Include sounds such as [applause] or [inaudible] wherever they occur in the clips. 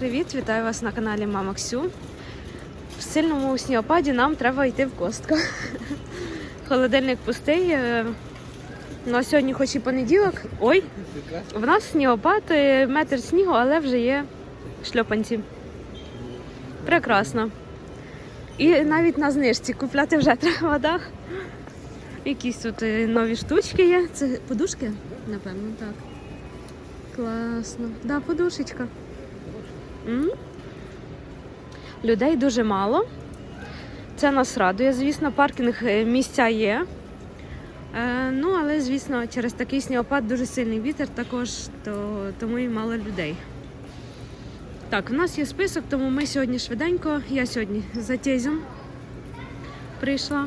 Привіт, вітаю вас на каналі Мама Ксю. В сильному снігопаді нам треба йти в костку. [laughs] Холодильник пустий. е, Ну, сьогодні хоч і понеділок. Ой, в нас снігопад, е, метр снігу, але вже є шльопанці. Прекрасно. І навіть на знижці купляти вже [laughs] треба, так? Якісь тут е, нові штучки є. Це подушки? Напевно, так. Класно. Да, подушечка. Людей дуже мало. Це нас радує. Звісно, паркінг е, місця є. Е, ну, але, звісно, через такий снігопад дуже сильний вітер також, то, тому і мало людей. Так, в нас є список, тому ми сьогодні швиденько. Я сьогодні за тезем прийшла.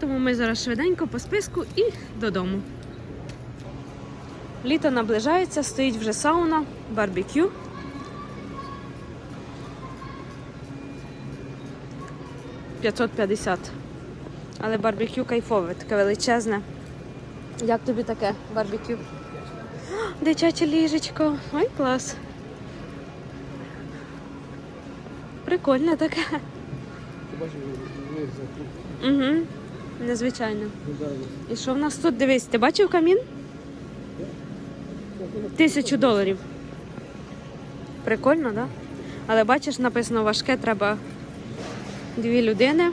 Тому ми зараз швиденько по списку і додому. Літо наближається, стоїть вже сауна, барбекю. «550». Але барбекю кайфове, таке величезне. Як тобі таке барбекю? [gasps] Дитяче ліжечко. Ой, клас. Прикольне таке. Угу. Незвичайно. І що в нас тут? Дивись, ти бачив камін? Тисячу доларів. Прикольно, так? Да? Але бачиш, написано важке, треба дві людини.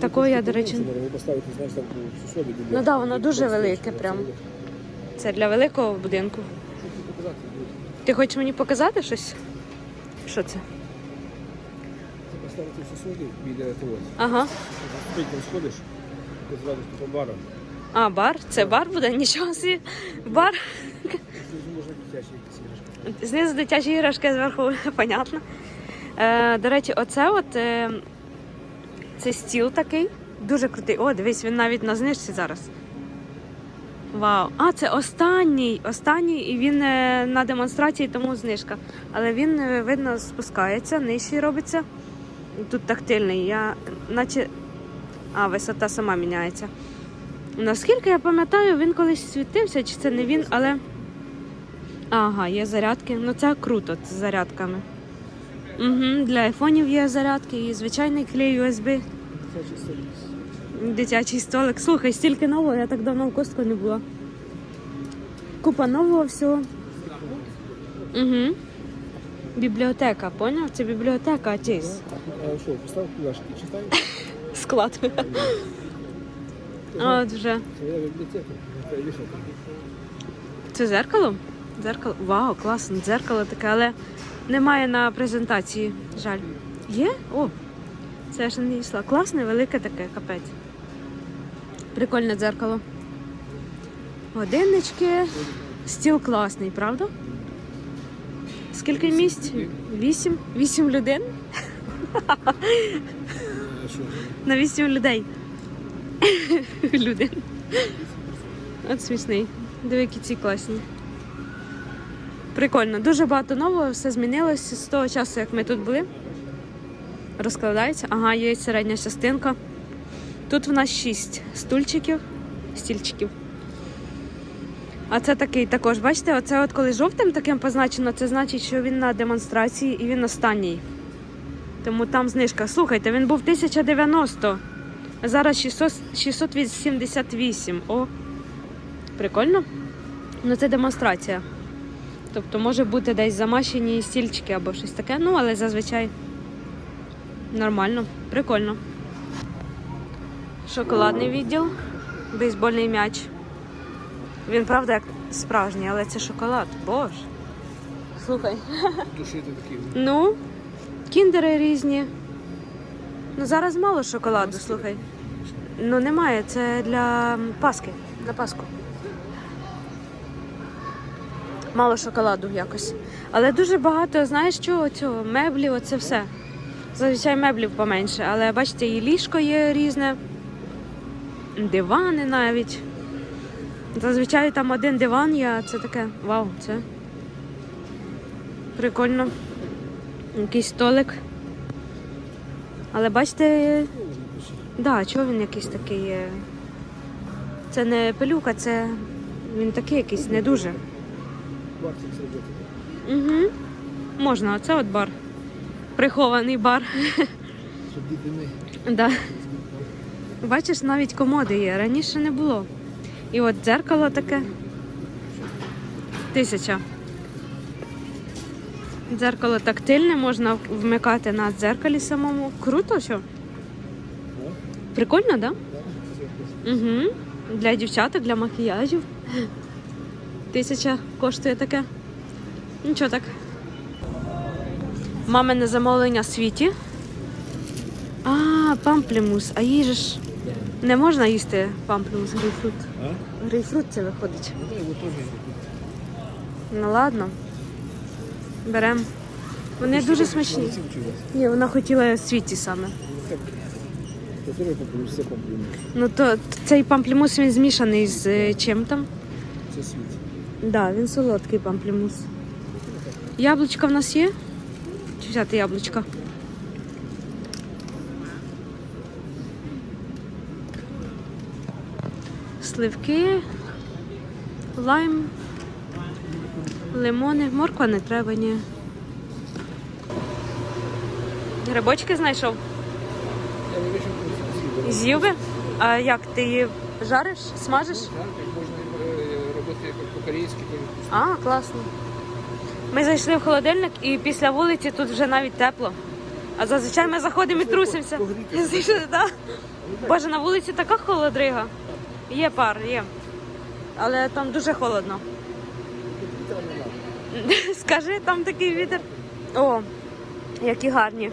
Такого я, до речі, Ну да, воно дуже велике прям. це- для великого будинку. Ти хочеш мені показати щось? Що це? Поставити сусоді біля того. Ага. Ти там сходиш, ти зразу по барам. А, бар? Це бар буде? Нічого собі. Бар. Знизу дитячі іграшки. Знизу дитячі іграшки, зверху, [laughs] понятно. Е, до речі, оце от е, це стіл такий. Дуже крутий. О, дивись, він навіть на знижці зараз. Вау. А, це останній. Останній, і він е, на демонстрації, тому знижка. Але він, видно, спускається, нижчий робиться. Тут тактильний. Я наче. А, висота сама міняється. Наскільки я пам'ятаю, він колись світився, чи це не він, але. Ага, є зарядки. Ну це круто з зарядками. Угу, для айфонів є зарядки і звичайний клей USB, Дитячий столик. Слухай, стільки нового, я так давно в костку не була. Купа нового всього. Угу. Бібліотека, поняв? Це бібліотека, а тіс. А що, постав пляшки, читаєш? [laughs] Склад. А, От вже. Це бібліотека, це. Це зеркало? Зеркало. Вау, класно, дзеркало таке, але немає на презентації. Жаль. Є? О, це я ще не йшла. Класне, велике таке, капець. Прикольне дзеркало. Годиннички. Стіл класний, правда? Скільки місць? Вісім? Вісім людей? На вісім людей. Людей. От смішний. Диви, які ці класні. Прикольно. Дуже багато нового, все змінилося з того часу, як ми тут були. Розкладається. Ага, є середня частинка. Тут в нас шість стульчиків, стільчиків. А це такий також, бачите, оце от коли жовтим таким позначено, це значить, що він на демонстрації і він останній. Тому там знижка. Слухайте, він був 1090. а Зараз 600, 688. О, прикольно. Ну це демонстрація. Тобто може бути десь замащені стільчики або щось таке, ну але зазвичай нормально, прикольно. Шоколадний відділ, бейсбольний м'яч. Він правда як справжній, але це шоколад. Боже. Слухай. Такі. Ну, кіндери різні. Ну зараз мало шоколаду, слухай. Ну немає, це для Паски. На Пасху. Мало шоколаду якось. Але дуже багато, знаєш чого, цього меблів, оце все. Зазвичай меблів поменше, але бачите, і ліжко є різне, дивани навіть. Зазвичай там один диван а це таке. Вау, це прикольно. Якийсь столик. Але бачите, да, чого він якийсь такий. Це не пилюка, це він такий якийсь не дуже. Бартик зробити. Угу. Можна, оце от бар. Прихований бар. Щоб діти не Да. Бачиш, навіть комоди є. Раніше не було. І от дзеркало таке. Тисяча. Дзеркало тактильне, можна вмикати на дзеркалі самому. Круто, що? Прикольно, так? Да? Угу. Для дівчаток, для макіяжів. Тисяча коштує таке. Нічого так. Мамине замовлення світі. А, памплімус. А їй же ж не можна їсти памплімус грейпфрут. Грейпфрут це виходить. Ну. Ну ладно. Берем. Вони дуже смачні. Ні, вона хотіла світі саме. Попробуй. Ну то цей памплімус він змішаний з е, чим там? Це світ. Да, він солодкий памплімус. Яблучка в нас є? Чи взяти яблучка? Сливки, лайм, лимони, морква не треба, ні. Грибочки знайшов? З'їв би? А як ти її жариш, смажиш? Так, як можна е, по-корейськи, А, класно. Ми зайшли в холодильник і після вулиці тут вже навіть тепло. А зазвичай ми заходимо і трусимося. погрітися. [laughs] Зайшли, да? Боже, на вулиці така холодрига. Є пар, є. Але там дуже холодно. [laughs] Скажи, там такий вітер. О, які гарні.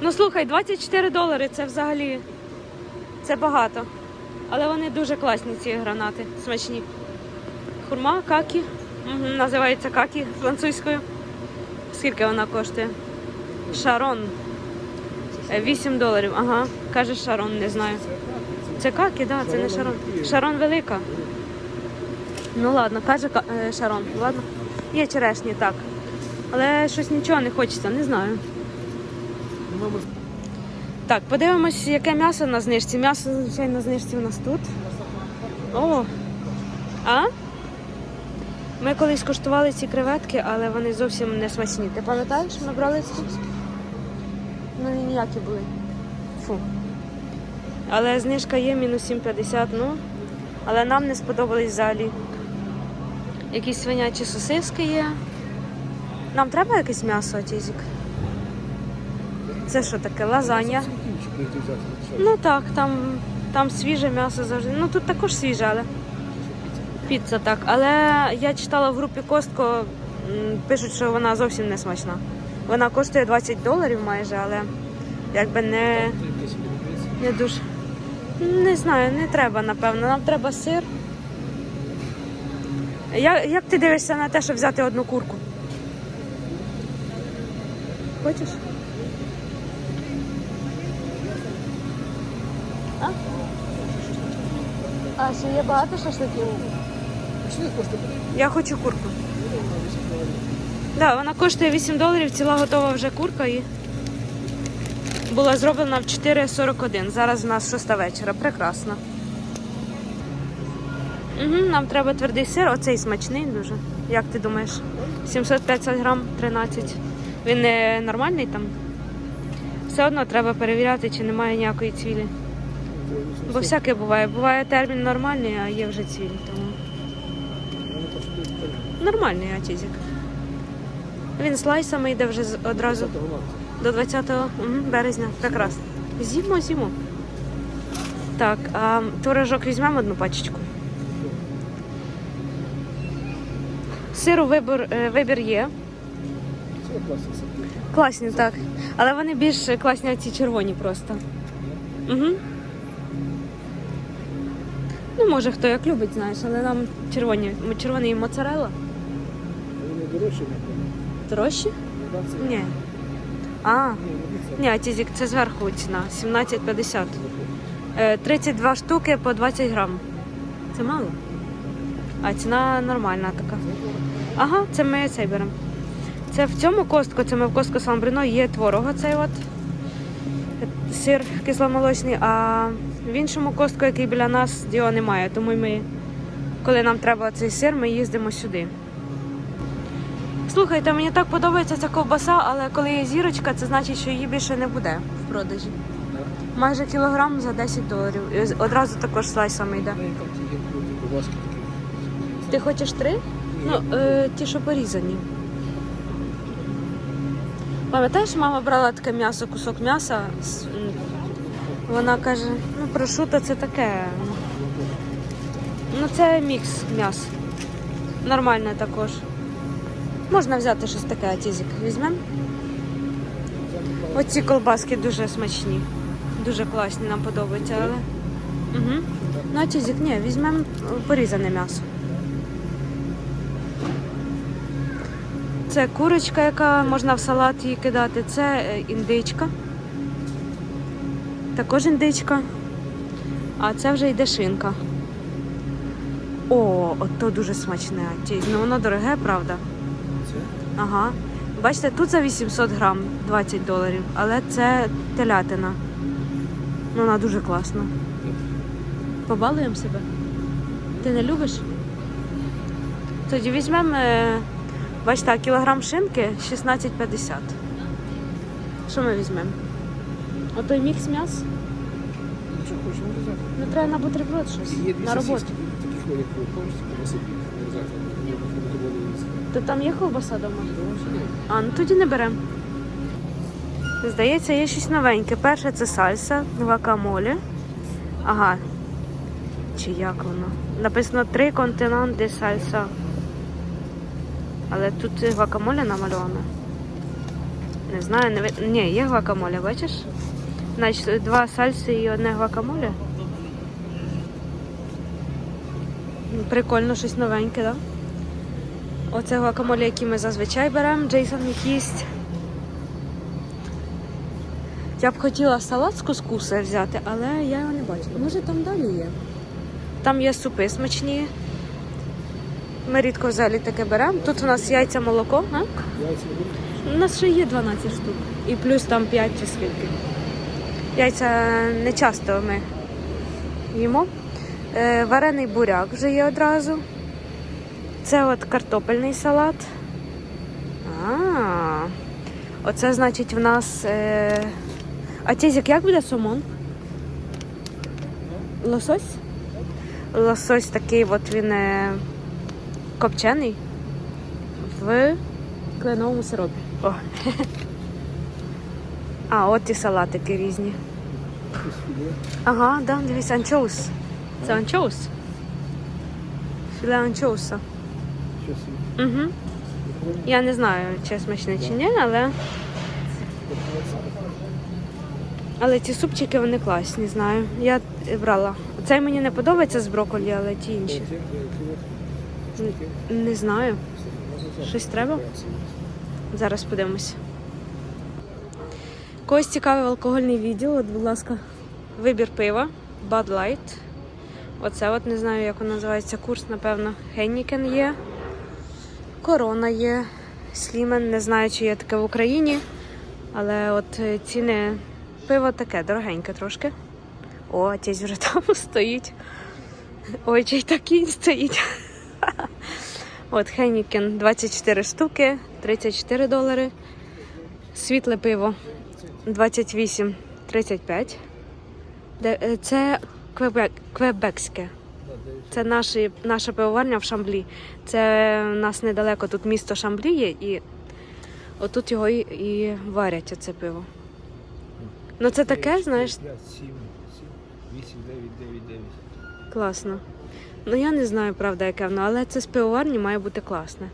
Ну слухай, 24 долари це взагалі це багато. Але вони дуже класні, ці гранати, смачні. Хурма, какі. Угу, називається какі французькою. Скільки вона коштує? Шарон. Е, 8 доларів. Ага. Каже Шарон, не знаю. Це какі, так, да, це не Шарон. Шарон велика. Ну ладно, каже е, Шарон. Ладно. Є черешні, так. Але щось нічого не хочеться, не знаю. Так, подивимось, яке м'ясо на знижці. М'ясо, звичайно, на знижці у нас тут. О! А? Ми колись куштували ці креветки, але вони зовсім не смачні. Ти пам'ятаєш, ми брали ці? Ну, вони ніякі були. Фу. Але знижка є мінус 7,50, ну. Але нам не сподобались взагалі. Якісь свинячі сосиски є. Нам треба якесь м'ясо, Тізік? Це що таке? Лазанья. Ну так, там, там свіже м'ясо завжди. Ну тут також свіже, але піца так. Але я читала в групі Костко, пишуть, що вона зовсім не смачна. Вона коштує 20 доларів майже, але якби не, не дуже. Не знаю, не треба, напевно. Нам треба сир. Я, як ти дивишся на те, щоб взяти одну курку? Хочеш? А? А, ще є багато шашликів? Я хочу курку. Да, вона коштує 8 доларів, ціла готова вже курка і була зроблена в 4,41. Зараз у нас 6 вечора. Прекрасно. Угу, нам треба твердий сир, оцей смачний дуже. Як ти думаєш? 750 грам 13. Він не нормальний там? Все одно треба перевіряти, чи немає ніякої цвілі. Бо всяке буває. Буває термін нормальний, а є вже цвіль. Тому нормальний атізик. Він слайсами йде вже одразу 10 до 20 мгм, березня. Прекрасно. Зімо, зімо. Так, а творожок візьмемо одну пачечку. Сиру вибір, е, вибір є. Класні, так. Але вони більш класні, ці червоні просто. Угу. Ну, може, хто як любить, знаєш, але нам червоні. Червоний моцарелла. Напевно. Дорожчі? Ні. А, Ні, це- тізік, це зверху ціна. 17,50. Е, 32 штуки по 20 грам. Це мало. А ціна нормальна така. Ага, це ми цей беремо. Це в цьому костку, це ми в костку Самбрино є творог оцей от. Е, Сир кисломолочний, а в іншому костку, який біля нас, його немає. Тому ми, коли нам треба цей сир, ми їздимо сюди. Слухайте, мені так подобається ця ковбаса, але коли є зірочка, це значить, що її більше не буде в продажі. Майже кілограм за 10 доларів. І одразу також слайсами йде. Ну. Ти хочеш три? Ну, е, ті, що порізані. Пам'ятаєш, мама брала таке м'ясо, кусок м'яса. Вона каже, ну прошуто це таке. Ну це мікс м'яс. Нормальне також. Можна взяти щось таке, тізик. Візьмемо. Оці колбаски дуже смачні. Дуже класні, нам подобаються, але. Угу. Ну, а тізик, ні, візьмемо е, порізане м'ясо. Це курочка, яка можна в салат її кидати. Це е, індичка. Також індичка. А це вже йде шинка. О, от то дуже смачне. Ну воно дороге, правда? Ага. Бачите, тут за 800 грам 20 доларів, але це телятина. Ну, вона дуже класна. Побалуємо себе. Ти не любиш? Тоді візьмемо, е, бачите, кілограм шинки 16,50. Що ми візьмемо? Отой мікс м'яс? Ну? Ну треба на бутерброд щось. Є На роботу. То там є ковбаса є. А, ну тоді не беремо. Здається, є щось новеньке. Перше це сальса, гвакамолі. Ага. Чи як воно? Написано три континенти сальса. Але тут гвакамолі намальовано. Не знаю, не ви... Ні, є гвакамолі, бачиш? Значить, два сальси і одне гвакамолі. Прикольно, щось новеньке, так? Да? Оце гуакамолі, який ми зазвичай беремо, Джейсон їх їсть. Я б хотіла салат з кускуса взяти, але я його не бачу. Може там далі є. Там є супи смачні. Ми рідко взагалі таке беремо. Тут у нас яйця молоко, а? Яйця? У нас ще є 12 штук. І плюс там 5 чи скільки. Яйця не часто ми їмо. Е, варений буряк вже є одразу. Це от картопельний салат. А, оце значить в нас. Е... А тізік, як буде сомон? Лосось? Лосось такий от він е... копчений в кленовому сиропі. О. [laughs] А, от і салатики різні. Ага, да, дивись, анчоус. Це анчоус. Філе анчоуса. Угу. Я не знаю, чи смачне чи ні, але. Але ці супчики вони класні, знаю. Я брала. Цей мені не подобається з брокколі, але ті інші. Не знаю. Щось треба? Зараз подивимось. Когось цікавий алкогольний відділ, от, будь ласка, вибір пива, Bud Light. Оце от не знаю, як воно називається курс, напевно. Heineken є. Корона є. Слімен, не знаю, чи є таке в Україні. Але от е, ціни пиво таке, дорогеньке трошки. О, тісь вже там [laughs] стоїть. Ой, чий такий стоїть. [laughs] От Heineken 24 штуки, 34 долари. Світле пиво 28, 35. Е, Це квебек, квебекське. Це наші, наша пивоварня в Шамблі. Це у нас недалеко тут місто Шамблі є, і отут його і, і варять оце пиво. Ну це таке, знаєш, п'ять, сім, сім, вісім, дев'ять, дев'ять, дев'ять. класно. Ну я не знаю, правда, яке воно, але це з пивоварні має бути класне.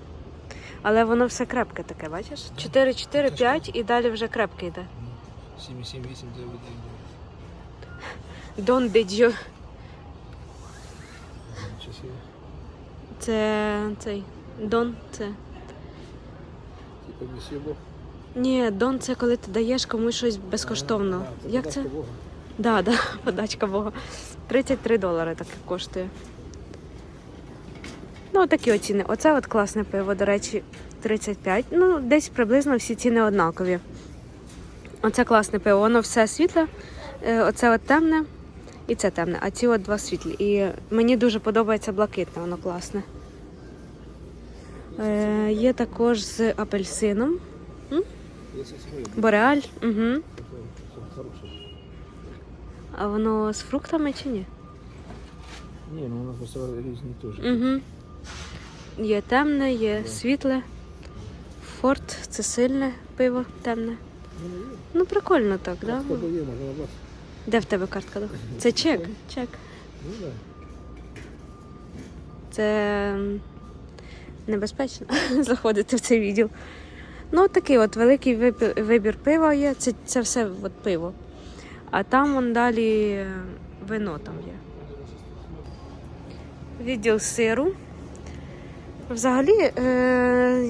Але воно все крепке таке, бачиш? 4, 4, 5 і далі вже крепке йде. Сім, сім, вісім, дев'ять, дев'ять, дев'ять. Don did you. Є. Це цей. Дон це. Типа місія Бог. Ні, дон це коли ти даєш комусь щось безкоштовно. А, Як це? Бога. Да, да, [laughs] подачка Бога. 33 долари таке коштує. Ну, такі оціни. Оце от класне пиво, до речі, 35. Ну, десь приблизно всі ціни однакові. Оце класне пиво, воно все світле, е, оце от темне і це темне, а ці от два світлі. І мені дуже подобається блакитне, воно класне. Е, є також з апельсином. Бореаль. Угу. А воно з фруктами чи ні? Ні, ну нас просто різні теж. Угу. Є темне, є світле. Форт це сильне пиво, темне. Ну, прикольно так, да? Де в тебе картка? Це чек. Чек. Це небезпечно [laughs] заходити в цей відділ. Ну, такий от великий вибір пива є. Це, це все от пиво. А там вон далі е, вино там є. Відділ сиру. Взагалі е,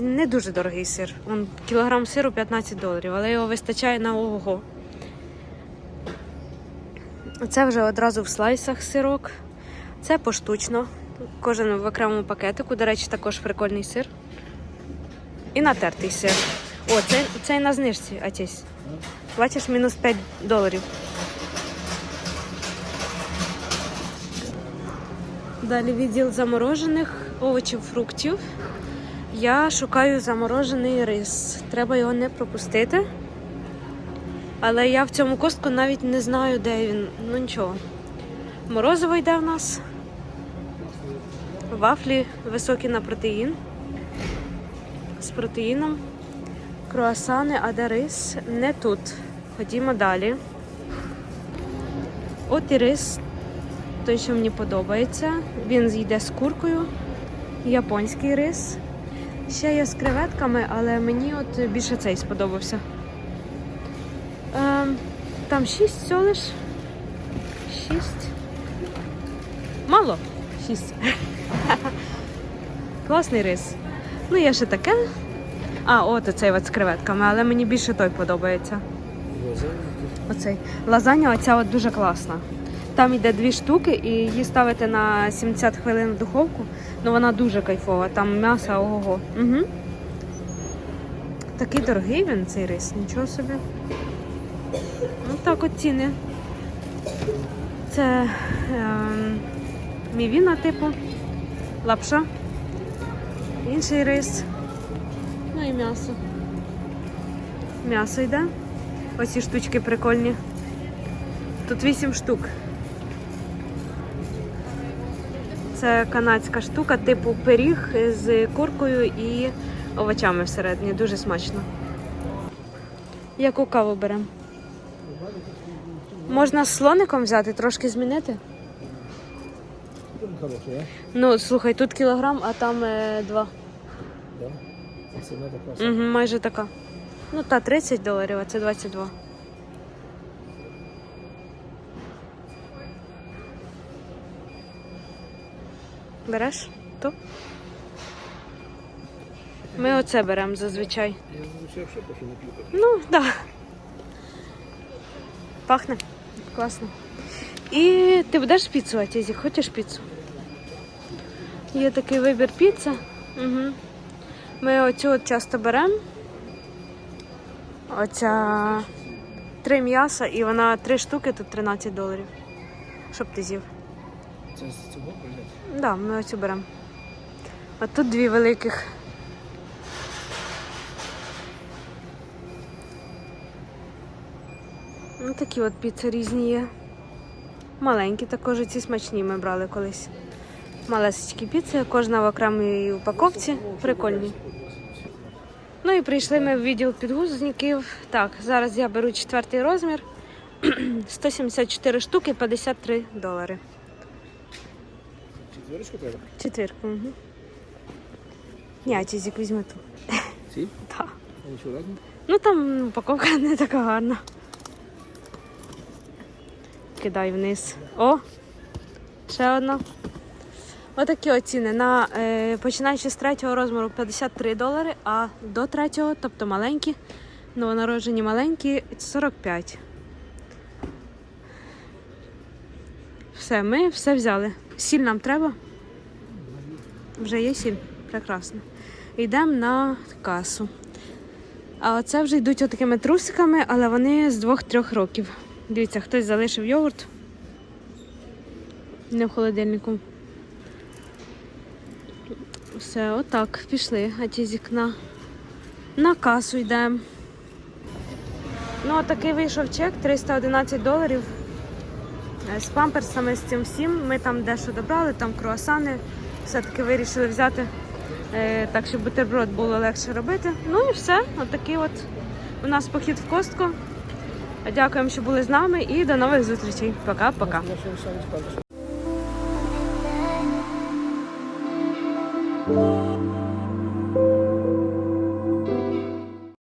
не дуже дорогий сир. Вон, кілограм сиру 15 доларів, але його вистачає на ого. Це вже одразу в слайсах сирок. Це поштучно. Кожен в окремому пакетику. До речі, також прикольний сир. І натертий сир. О, це, це і на знижці, Атісь. Бачиш, мінус 5 доларів. Далі відділ заморожених овочів, фруктів. Я шукаю заморожений рис. Треба його не пропустити. Але я в цьому костку навіть не знаю, де він. Ну нічого. Морозиво йде в нас. Вафлі високі на протеїн. З протеїном. Круасани, а де рис не тут. Ходімо далі. От і рис, той, що мені подобається. Він йде з куркою. Японський рис. Ще є з креветками, але мені от більше цей сподобався. Там шість всього лиш. Шість. Мало? Шість. [laughs] Класний рис. Ну, є ще таке. А, от оцей от з креветками, але мені більше той подобається. Оцей. Лазанья оця от дуже класна. Там йде дві штуки, і її ставити на 70 хвилин в духовку. Ну вона дуже кайфова. Там м'ясо ого. Угу. Такий дорогий він цей рис, нічого собі. Ну так от ціни. Це ем, мівіна типу, лапша, інший рис. Ну і м'ясо. М'ясо йде. Оці штучки прикольні. Тут 8 штук. Це канадська штука, типу пиріг з куркою і овочами всередині. Дуже смачно. Яку каву беремо? Можна з слоником взяти, трошки змінити? Ну, слухай, тут кілограм, а там е, два. Да? Це ціна така. Угу, майже така. Ну, та 30 доларів, а це 22. Береш? Ту? Ми оце беремо зазвичай. Я зазвичай все поки не п'ю. Ну, так. Да. Пахне. Класно. І ти будеш піцу, Атізі? Хочеш піцу? Є такий вибір піца. Угу. Ми оцю от часто беремо. Оця три м'яса і вона три штуки, тут 13 доларів. Щоб ти з'їв. Це з цього? Так, да, ми оцю беремо. А тут дві великих. Ну, такі от піци різні є. Маленькі також ці смачні ми брали колись. Малесечкі піци, кожна в окремій упаковці. Прикольні. Ну і прийшли ми в відділ підгузників. Так, зараз я беру четвертий розмір. [clears throat] 174 штуки, 53 долари. Четверочку треба? Четвірку. Угу. Ні, а тізік візьми ту. Ці? [laughs] Так. Ну там упаковка не така гарна. Кидай вниз. О! Ще одна. Отакі оціни. На, е, починаючи з третього розміру 53 долари, а до третього, тобто маленькі, новонароджені маленькі 45. Все, ми все взяли. Сіль нам треба? Вже є сіль? Прекрасно. Йдемо на касу. А оце вже йдуть отакими трусиками, але вони з 2-3 років. Дивіться, хтось залишив йогурт. Не в холодильнику. Все. Отак, пішли, а ті з вікна. На касу йдемо. Ну, такий вийшов чек 311 доларів. Е, З памперсами, з цим всім. Ми там дещо добрали, там круасани. Все-таки вирішили взяти, е, так, щоб бутерброд було легше робити. Ну і все. Отакий от у нас похід в костку. Дякуємо, що були з нами і до нових зустрічей. Пока-пока.